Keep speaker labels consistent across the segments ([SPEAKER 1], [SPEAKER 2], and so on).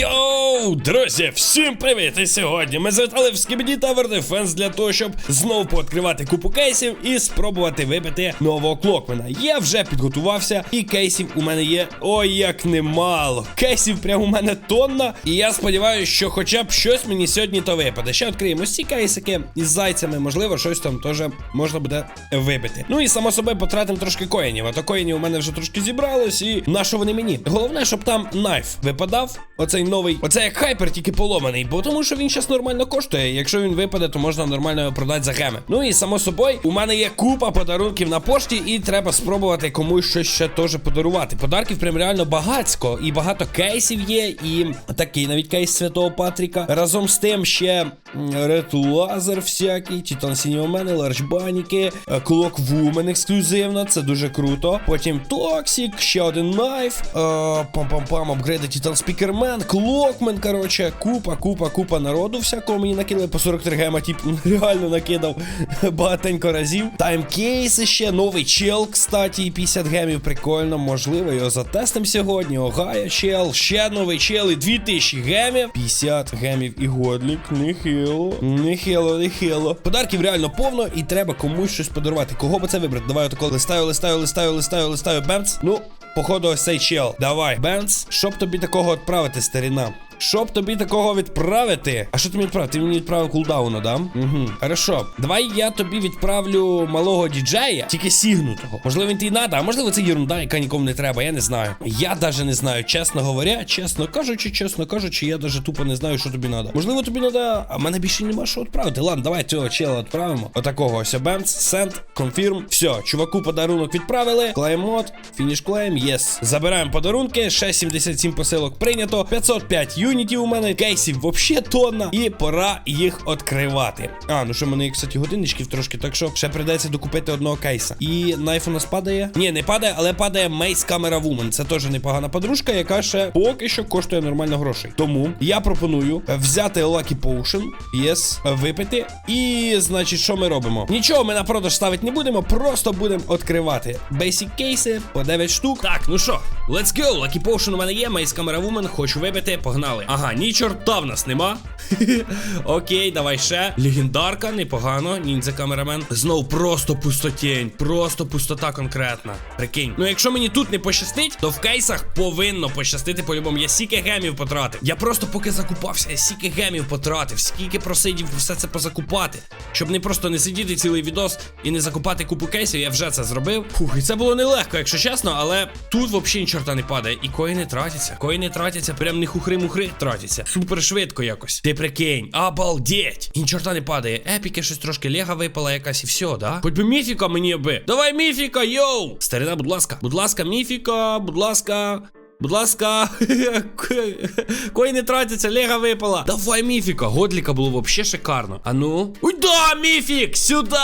[SPEAKER 1] Yo! Йоу, друзі, всім привіт! І сьогодні ми завітали в Скібіді Tower Defense для того, щоб знову пооткривати купу кейсів і спробувати вибити нового клокмена. Я вже підготувався, і кейсів у мене є ой як немало. Кейсів прямо у мене тонна. І я сподіваюся, що хоча б щось мені сьогодні то випаде. Ще відкриємо ці кейсики із зайцями, можливо, щось там теж можна буде вибити. Ну і само собою потратимо трошки коїнів. А то коїнів у мене вже трошки зібралось, і на що вони мені? Головне, щоб там найф випадав. Оцей новий, оце як хайпер, тільки поломаний, бо тому що він зараз нормально коштує. Якщо він випаде, то можна нормально його продати за геми. Ну і само собою, у мене є купа подарунків на пошті, і треба спробувати комусь щось ще теж подарувати. Подарків прям реально багацько, і багато кейсів є, і такий навіть кейс Святого Патріка. Разом з тим ще Лазер всякий, Титан Сінього мене, Ларчбаніки, Клок Вумен ексклюзивна, це дуже круто. Потім Токсік, ще один найф, е, пам-пам-пам, апгрейди Титан Спікермен, Клокмен, короче, купа, купа, купа народу всякого мені накидали по 43 гема, тип реально накидав багатенько разів. Таймкейси ще, новий чел, кстати, 50 гемів, прикольно, можливо, його затестим сьогодні. Огайо чел, ще новий чел і 2000 гемів, 50 гемів і годлік, нехило, нехило, нехило. Подарків реально повно, і треба комусь щось подарувати. Кого би це вибрати? Давай отако листаю, листаю, листаю, листаю, листаю, бемц. Ну, походу, ось цей чел. Давай, бемц. Щоб тобі такого відправити, старіна? Щоб тобі такого відправити. А що ти мені відправив? Ти мені відправив кулдауна, да? Угу. Хорошо. Давай я тобі відправлю малого діджея, тільки сігнутого. Можливо, він тобі надо, а можливо, це єрунда, яка нікому не треба. Я не знаю. Я даже не знаю, чесно говоря, чесно кажучи, чесно кажучи, я даже тупо не знаю, що тобі надо. Можливо, тобі надо. А мене більше нема що відправити. Ладно, давай цього чела відправимо. Отакого ось бемц, сенд, конфірм. Все, чуваку подарунок відправили. Клейм мод, фініш клейм, єс. Забираємо подарунки. Ще 77 посилок прийнято. 505 юнітів у мене. Кейсів вообще тонна. І пора їх відкривати. А, ну що, в мене є, кстати, годинничків трошки, так що ще прийдеться докупити одного кейса. І найф у нас падає. Ні, не падає, але падає Мейс Камера Вумен. Це теж непогана подружка, яка ще поки що коштує нормально грошей. Тому я пропоную взяти Lucky Potion, єс, випити. І, значить, що ми робимо? Нічого ми на продаж ставити не будемо, просто будемо відкривати Basic кейси по 9 штук. Так, ну що, let's go. Lucky Potion у мене є, Мейс Камера Вумен, хочу випити, погнали. Ага, ні чорта в нас нема. Окей, давай ще. Легендарка, непогано. Ніндзя камерамен. Знов просто пустотінь. Просто пустота конкретна. Прикинь. Ну, якщо мені тут не пощастить, то в кейсах повинно пощастити по-любому. Я стільки гемів потратив. Я просто поки закупався, я стільки гемів потратив, скільки просидів все це позакупати. Щоб не просто не сидіти цілий відос і не закупати купу кейсів, я вже це зробив. Фух, і це було нелегко, якщо чесно, але тут взагалі чорта не падає. І коїни тратяться. Коїни тратяться, прям не хухри-мухри тратяться. Супер швидко якось. Ти прикинь, обалдеть. І чорта не падає. Епіки щось трошки лега випала якась і все, да? Хоч би міфіка мені би. Давай міфіка, йоу! Старина, будь ласка. Будь ласка, міфіка, будь ласка. Будь ласка, кої не тратяться, лега випала. Давай міфіка. Годліка було вообще шикарно. А ну. Ой, да, міфік! Сюди!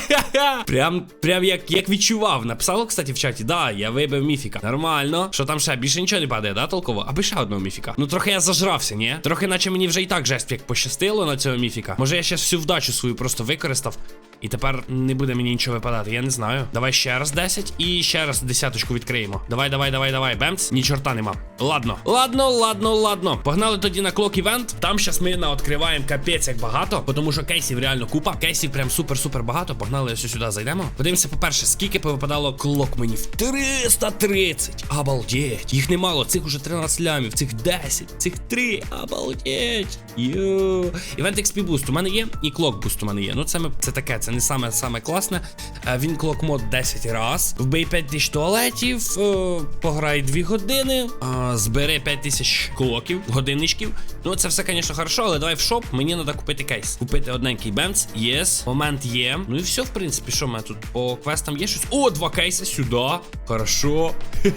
[SPEAKER 1] прям, прям як, як відчував. Написало, кстати, в чаті. Да, я вибив міфіка. Нормально. Що там ще? Більше нічого не падає, да, толково? Аби ще одного міфіка. Ну трохи я зажрався, ні? Трохи, наче мені вже і так жесть як пощастило на цього міфіка. Може я ще всю вдачу свою просто використав. І тепер не буде мені нічого випадати, я не знаю. Давай ще раз 10 і ще раз десяточку відкриємо. Давай, давай, давай, давай. Бемц. Ні чорта нема. Ладно. Ладно, ладно, ладно. Погнали тоді на клок івент. Там щас ми наоткриваємо капець як багато, тому що кейсів реально купа. Кейсів прям супер-супер багато. Pогнали ось сюди зайдемо. Подивимося, по-перше, скільки повипадало клок мені в 330. Обалдеть. Їх немало. Цих уже 13 лямів, цих 10, цих 3. Обалдеть. Йоу. Івент XP Boost у мене є, і клок Boost у мене є. Ну це ми це таке, це не саме саме класне. Е, Він клок мод 10 раз. Вбий 5000 туалетів, е, пограй 2 години, е, збери 5000 клоків, годинничків. Ну це все, звісно, хорошо, але давай в шоп. Мені треба купити кейс. Купити одненький бенц. Єс. Момент є. Ну і все, в принципі, що в мене тут по квестам є щось. О, два кейси сюди. Хорошо.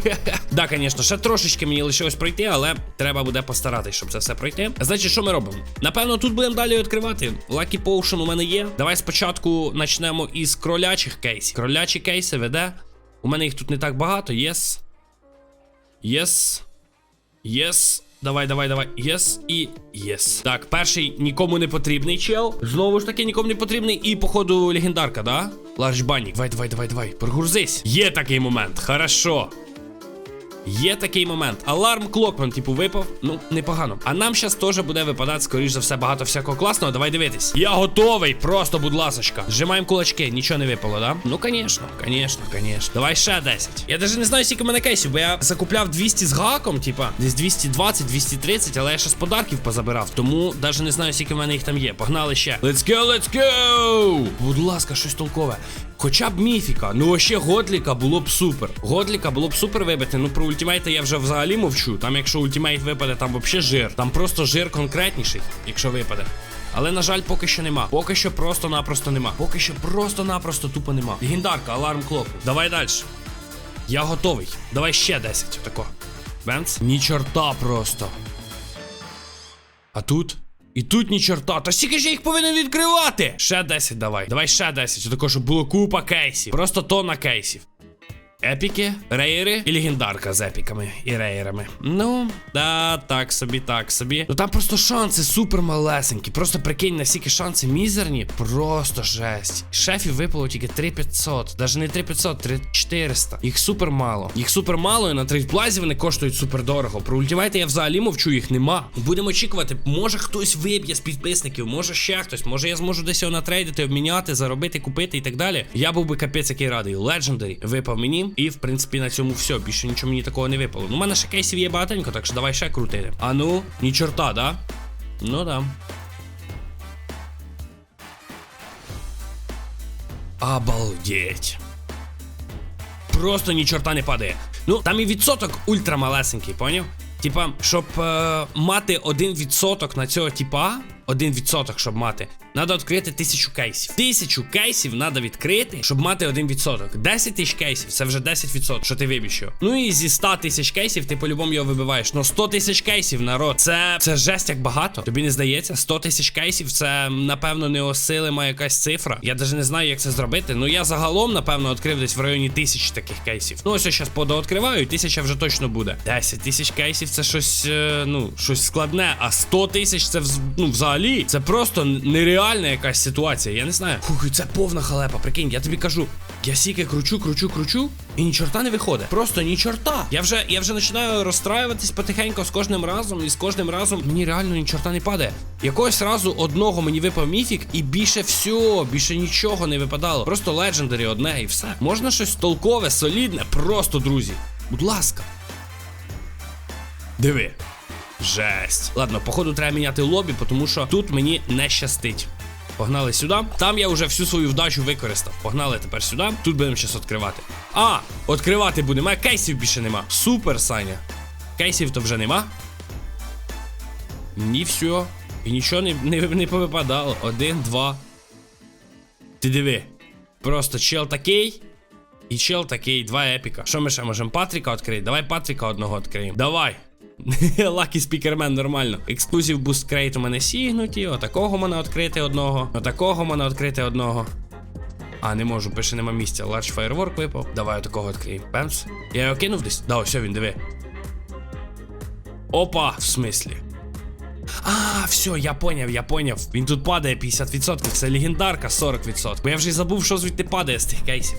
[SPEAKER 1] Да, звісно, ще трошечки мені лишилось пройти, але треба буде постаратись, щоб це все пройти. Значить, що ми робимо? Напевно, тут будемо далі відкривати. Lucky Potion у мене є. Давай спочатку почнемо із кролячих кейсів. Кролячі кейси веде. У мене їх тут не так багато. Єс. Єс. Єс. Давай, давай, давай. Єс і єс. Так, перший нікому не потрібний чел. Знову ж таки, нікому не потрібний. І, походу, легендарка, да? Ларч Банік. Давай, давай, давай, давай. Прогрузись. Є такий момент. Хорошо. Є такий момент. Аларм Клокман, типу, випав. Ну, непогано. А нам зараз теж буде випадати, скоріш за все, багато всякого класного. Давай дивитись. Я готовий, просто, будь ласочка. Зжимаємо кулачки, нічого не випало, да? Ну, звісно, звісно, звісно. Давай ще 10. Я навіть не знаю, скільки мене кейсів, бо я закупляв 200 з гаком, типа, десь 220, 230, але я ще з подарків позабирав. Тому навіть не знаю, скільки в мене їх там є. Погнали ще. Let's go, let's go! Будь ласка, щось толкове. Хоча б міфіка, ну ще Годліка було б супер. Годліка було б супер вибити. Ну про ультимейта я вже взагалі мовчу. Там, якщо ультимейт випаде, там взагалі жир. Там просто жир конкретніший, якщо випаде. Але, на жаль, поки що нема. Поки що просто-напросто нема. Поки що просто-напросто тупо нема. Легендарка, аларм клоку. Давай далі. Я готовий. Давай ще 10. Отако. Бенц? Ні чорта просто. А тут? І тут ні чорта. Та скільки ж я їх повинен відкривати? Ще 10 давай. Давай ще 10. Також щоб було купа кейсів. Просто тонна кейсів. Епіки, рейери і легендарка з епіками і рейерами. Ну, да, так собі, так собі. Ну там просто шанси супер малесенькі. Просто прикинь, наскільки шанси мізерні. Просто жесть. Шефів випало тільки 3500. Даже не 3500, 3400. Їх супер мало. Їх супер мало, і на трейдплазі вони коштують супер дорого. Про ультимейти я взагалі мовчу, їх нема. Будемо очікувати, може хтось виб'є з підписників, може ще хтось, може я зможу десь його натрейдити, обміняти, заробити, купити і так далі. Я був би капець який радий. Legendary випав мені. І в принципі на цьому все. Більше нічого мені такого не випало. Ну, у мене ще кейсів є багатенько, так що давай ще крутити. А ну, ні чорта, да? Ну да. Обалдеть. Просто ні чорта не падає. Ну, там і відсоток ультрамалесенький, поняв? Типа, щоб е, мати один відсоток на цього типа, один відсоток, щоб мати, треба відкрити тисячу кейсів. Тисячу кейсів треба відкрити, щоб мати один відсоток. 10 тисяч кейсів це вже 10%, що ти його. Ну і зі 100 тисяч кейсів ти по-любому його вибиваєш. Ну 100 тисяч кейсів, народ, це це жесть як багато. Тобі не здається? 100 тисяч кейсів це, напевно, неосилима якась цифра. Я навіть не знаю, як це зробити. Ну я загалом, напевно, відкрив десь в районі тисячі таких кейсів. Ну ось я зараз подооткриваю, тисяча вже точно буде. 10 тисяч кейсів це щось, е, ну, щось складне, а 100 тисяч це ну, взагалі. Це просто нереальна якась ситуація. Я не знаю. Фух, це повна халепа. Прикинь, я тобі кажу. Я сіки кручу, кручу, кручу, і ні чорта не виходить. Просто ні чорта. Я вже я вже починаю розстраюватись потихеньку з кожним разом, і з кожним разом мені реально ні чорта не падає. Якогось разу одного мені випав міфік, і більше всього, більше нічого не випадало. Просто легендарі одне і все. Можна щось толкове, солідне, просто друзі. Будь ласка. Диви. Жесть. Ладно, походу треба міняти лобі, тому що тут мені не щастить. Погнали сюди. Там я вже всю свою вдачу використав. Погнали тепер сюди. Тут будемо щас відкривати. А, відкривати будемо. Кейсів більше нема. Супер, Саня. Кейсів то вже нема. Ні, все. І нічого не, не, не повипадало. Один, два. Ти диви. Просто чел такий. І чел такий, два епіка. Що ми ще можемо? Патріка відкрити? Давай Патріка одного відкриємо. Давай. Лакі спікермен нормально. Ексклюзив буст крейт у мене сігнуті. Отакого мене відкрити одного. Отакого мене відкрити одного. А, не можу, пише нема місця. Large Firework випав. Давай отакого відкриємо. Пенс. Я його кинув десь? Да, ось він, диви. Опа, в смислі. А, все, я поняв, я поняв. Він тут падає 50%, це легендарка 40%. Бо я вже й забув, що звідти падає з тих кейсів.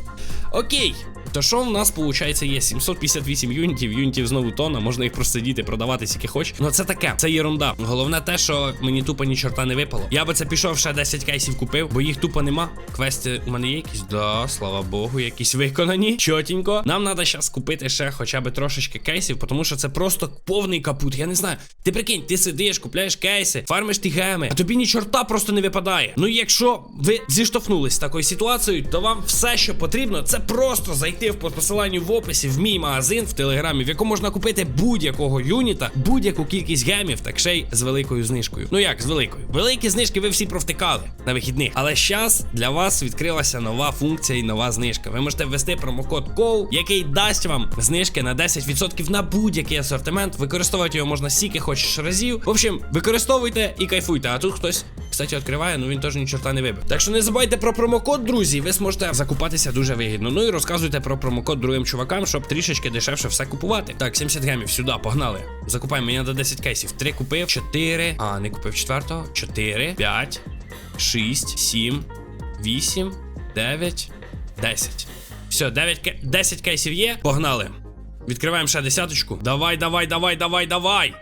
[SPEAKER 1] Окей. То що в нас, виходить, є 758 юнітів, юнітів знову тонна, можна їх просидіти, продавати скільки хоч. Ну це таке, це єрунда. Головне те, що мені тупо ні чорта не випало. Я би це пішов ще 10 кейсів купив, бо їх тупо нема. Квести у мене є якісь? Да, слава Богу, якісь виконані. Чотенько. Нам треба зараз купити ще хоча б трошечки кейсів, тому що це просто повний капут. Я не знаю. Ти прикинь, ти сидиш, купляєш кейси, фармиш ті геми, а тобі ні чорта просто не випадає. Ну якщо ви зіштовхнулись з такою ситуацією, то вам все, що потрібно, це просто зайти в по посиланню в описі в мій магазин в телеграмі, в якому можна купити будь-якого юніта, будь-яку кількість гемів, так ще й з великою знижкою. Ну як з великою? Великі знижки ви всі провтикали на вихідних. Але зараз для вас відкрилася нова функція і нова знижка. Ви можете ввести промокод KOW, який дасть вам знижки на 10% на будь-який асортимент. Використовувати його можна стільки хочеш разів. В общем, використовуйте і кайфуйте. А тут хтось. Кстати, відкриває, ну він теж ні чорта не вибив. Так що не забувайте про промокод, друзі. Ви зможете закупатися дуже вигідно. Ну і розказуйте про промокод другим чувакам, щоб трішечки дешевше все купувати. Так, 70 гемів сюди, погнали. Закупаємо, мені треба 10 кейсів. 3 купив, 4. А, не купив четвертого. 4, 5, 6, 7, 8, 9, 10. Все, 9, ке- 10 кейсів є. Погнали. Відкриваємо ще десяточку. Давай, давай, давай, давай, давай.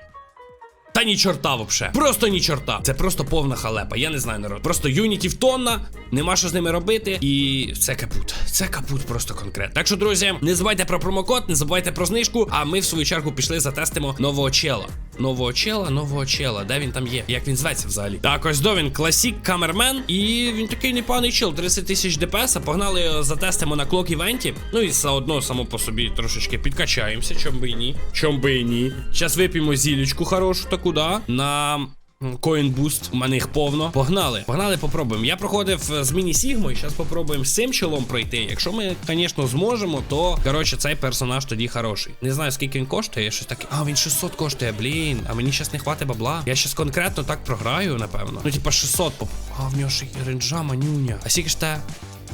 [SPEAKER 1] Та ні чорта вообще. Просто ні чорта. Це просто повна халепа. Я не знаю народ. Просто юнітів тонна, нема що з ними робити. І це капут. Це капут просто конкретно. Так що, друзі, не забувайте про промокод, не забувайте про знижку. А ми в свою чергу пішли затестимо нового чела. Нового чела, нового чела. Де він там є? Як він зветься взагалі? Так, ось до він класік камермен. І він такий непоганий чел. 30 тисяч ДПС. Погнали його затестимо на клок івенті. Ну і все одно само по собі трошечки підкачаємося. Чом би і ні. Чом би і ні. Зараз вип'ємо зілючку хорошу таку, да? На. Boost, у мене їх повно. Погнали, погнали, попробуємо. Я проходив е, з міні Сігмою, зараз попробуємо з цим чолом пройти. Якщо ми, звісно, зможемо, то коротше цей персонаж тоді хороший. Не знаю, скільки він коштує, щось таке. А, він 600 коштує, блін. А мені зараз не хватить бабла. Я щас конкретно так програю, напевно. Ну, типа 600 поп. А, в нього ж ренджа манюня. А скільки ж те?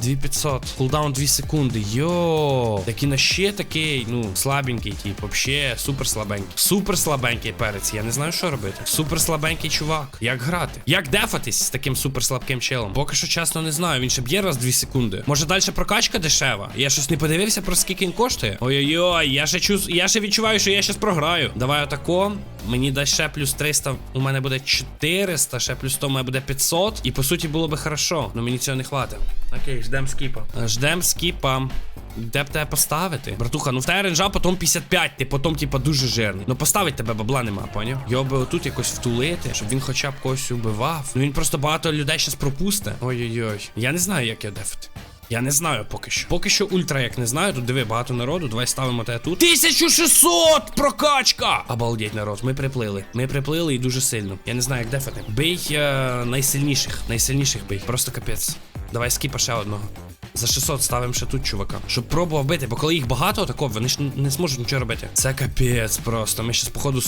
[SPEAKER 1] 2500, кулдаун 2 секунди. Йо, такий на ще такий, ну, слабенький, тип, вообще супер слабенький. Супер слабенький перець. Я не знаю, що робити. Супер слабенький чувак. Як грати? Як дефатись з таким супер слабким челом? Поки що чесно не знаю. Він ще б'є раз 2 секунди. Може далі прокачка дешева? Я щось не подивився про скільки він коштує. Ой-ой-ой, я ще чув, я ще відчуваю, що я щас програю. Давай отако. Мені дасть ще плюс 300, у мене буде 400, ще плюс 100 у мене буде 500. І по суті було би хорошо, але мені цього не хватить. Окей, ждем скіпа. Ждем скіпа. Де б тебе поставити? Братуха, ну в тебе ренжа потім 55, ти потім, типа, дуже жирний. Ну поставить тебе бабла нема, поняв? Його би отут якось втулити, щоб він хоча б когось убивав. Ну він просто багато людей щас пропусте. Ой-ой-ой. Я не знаю, як його дефати. Я не знаю поки що. Поки що ультра, як не знаю. Тут диви, багато народу. Давай ставимо тебе тут. 1600! Прокачка! Обалдеть, народ. Ми приплили. Ми приплили і дуже сильно. Я не знаю, як дефати. Бий е, найсильніших. Найсильніших бий. Просто капець. Давай скіпа ще одного. За 600 ставимо ще тут чувака. Щоб пробував бити, бо коли їх багато, тако, вони ж не зможуть нічого робити. Це капець просто. Ми щас, походу,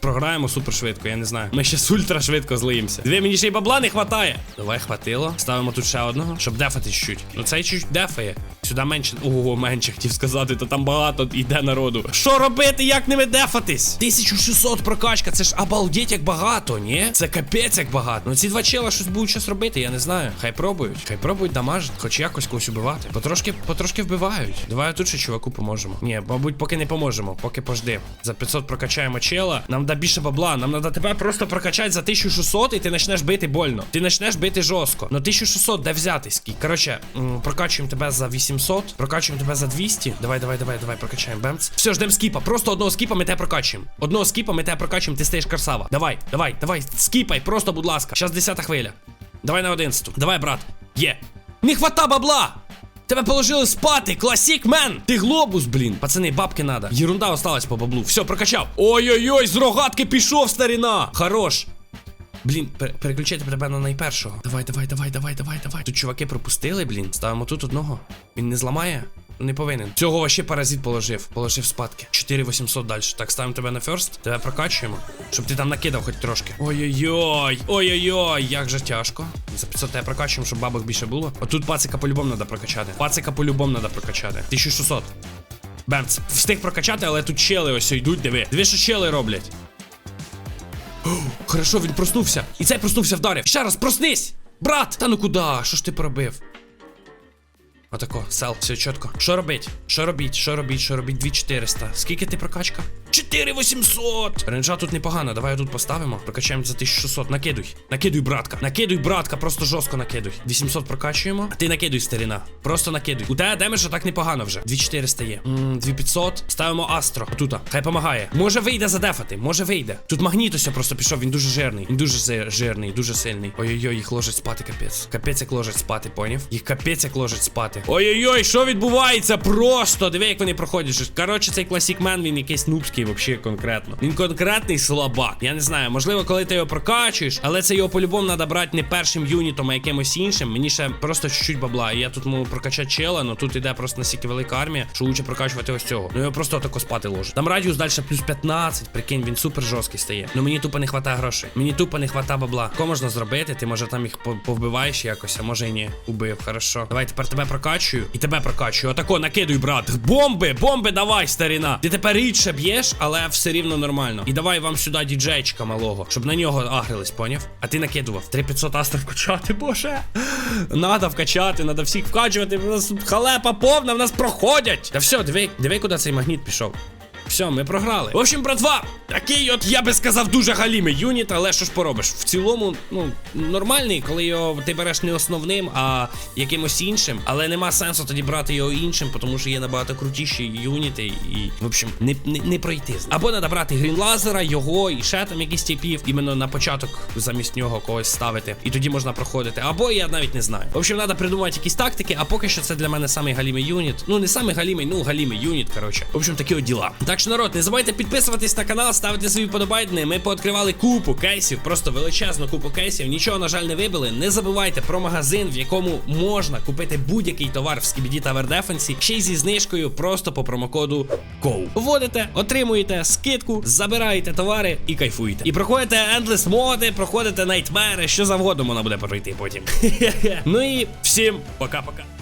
[SPEAKER 1] програємо супер швидко, я не знаю. Ми щас ультра швидко злиємося. Дві мені ще й бабла не хватає. Давай, хватило. Ставимо тут ще одного, щоб дефати чуть-чуть. Ну цей чуть дефає. Сюди менше. Ого, менше хотів сказати, то там багато йде народу. Що робити, як ними дефатись? 1600 прокачка, це ж обалдеть як багато, ні? Це капець як багато. Ну ці два чела щось будуть щось робити, я не знаю. Хай пробують. Хай пробують дамажити, хоч якось когось убивати. Потрошки, потрошки вбивають. Давай тут ще чуваку поможемо. Ні, мабуть, поки не поможемо, поки пожди. За 500 прокачаємо чела. Нам да більше бабла. Нам треба тебе просто прокачати за 1600 і ти почнеш бити больно. Ти почнеш бити жорстко. Ну 1600 де взяти скільки? Коротше, прокачуємо тебе за 800, прокачуємо тебе за 200. Давай, давай, давай, давай, прокачаємо бемц. Все, ждем скіпа. Просто одного скіпа ми тебе прокачуємо. Одного скіпа ми тебе прокачуємо, ти стаєш красава. Давай, давай, давай, скіпай, просто, будь ласка. Щас 10 хвиля. Давай на 11. Давай, брат. Є. Не хвата бабла! Тебе положили спати, класік мен! Ти глобус, блін. Пацани, бабки надо. Єрунда осталась по баблу. Все, прокачав. Ой-ой-ой, з рогатки пішов, старіна! Хорош. Блін, пер переключайте тебе на найпершого. Давай, давай, давай, давай, давай, давай. Тут чуваки пропустили, блін. Ставимо тут одного. Він не зламає? Не повинен. Цього вообще паразит положив. Положив спадки. 4800 далі. Так, ставимо тебе на ферст. Тебе прокачуємо. Щоб ти там накидав хоч трошки. Ой-ой-ой. Ой-ой-ой, як же тяжко. За 500 тебе прокачуємо, щоб бабок більше було. Отут пацика по-любому треба прокачати. Пацика по-любому треба прокачати. 1600. Бемц. Встиг прокачати, але тут чели ось йдуть, диви. Диви, що чели роблять. Хорошо, він проснувся. І цей проснувся вдарив. Ще раз, проснись! Брат! Та ну куди? Що ж ти пробив? Отако, сел, все чітко. Що робить? Що робіть? Що робіть? Що робіть? 2400. Скільки ти прокачка? 4800! Ренджа тут непогано, давай тут поставимо. Прокачаємо за 1600. Накидуй. Накидуй, братка. Накидуй, братка, просто жорстко накидуй. 800 прокачуємо. А ти накидуй, старина. Просто накидуй. У тебе демеджа так непогано вже. 2400 є. М, 2500. Ставимо Астро. Отута. Хай помагає. Може вийде задефати, може вийде. Тут магнітося просто пішов, він дуже жирний. Він дуже жирний, дуже сильний. Ой-ой-ой, їх ложать спати, капець. Капець як ложать спати, поняв? Їх капець як ложать спати. Ой-ой-ой, що відбувається? Просто диви, як вони проходять. Коротше, цей класік-мен, він якийсь нубський, вообще конкретно. Він конкретний слабак. Я не знаю, можливо, коли ти його прокачуєш, але це його по-любому треба брати не першим юнітом, а якимось іншим. Мені ще просто чуть-чуть бабла. Я тут можу прокачати чела, але тут іде просто настільки велика армія, що лучше прокачувати ось цього. Ну його просто отако спати ложить. Там радіус далі плюс 15, прикинь, він супер жорсткий стає. Ну мені тупо не хватає грошей. Мені тупо не хватає бабла. Ко можна зробити? Ти може там їх повбиваєш якось, а може і ні. Убив, хорошо. Давай тепер тебе прокачую і тебе прокачую. Отако, накидуй, брат. Бомби, бомби давай, старіна. Ти тепер рідше б'єш, але все рівно нормально. І давай вам сюди діджейчика малого, щоб на нього агрились, поняв? А ти накидував. 3500 астр вкачати, боже. Надо вкачати, надо всіх вкачувати. У нас халепа повна, в нас проходять. Та все, диви, диви, куди цей магніт пішов. Все, ми програли. В общем, братва, такий от, я би сказав, дуже галімий юніт, але що ж поробиш? В цілому, ну, нормальний, коли його ти береш не основним, а якимось іншим. Але нема сенсу тоді брати його іншим, тому що є набагато крутіші юніти, і, в общем, не, не, не пройти. Або треба брати грін лазера, його і ще там якісь типів, іменно на початок замість нього когось ставити. І тоді можна проходити. Або я навіть не знаю. В общем, треба придумати якісь тактики, а поки що це для мене самий галімий юніт. Ну, не самий галімий, ну галімий юніт, коротше. В общем, такі от діла. Так що, народ, не забувайте підписуватись на канал, ставити свої подобайдни. Ми пооткривали купу кейсів, просто величезну купу кейсів. Нічого, на жаль, не вибили. Не забувайте про магазин, в якому можна купити будь-який товар в Skibidi Tower Defense, ще й зі знижкою просто по промокоду KOU. Вводите, отримуєте скидку, забираєте товари і кайфуєте. І проходите Endless моди, проходите найтмери, що завгодно можна буде пройти потім. ну і всім пока-пока.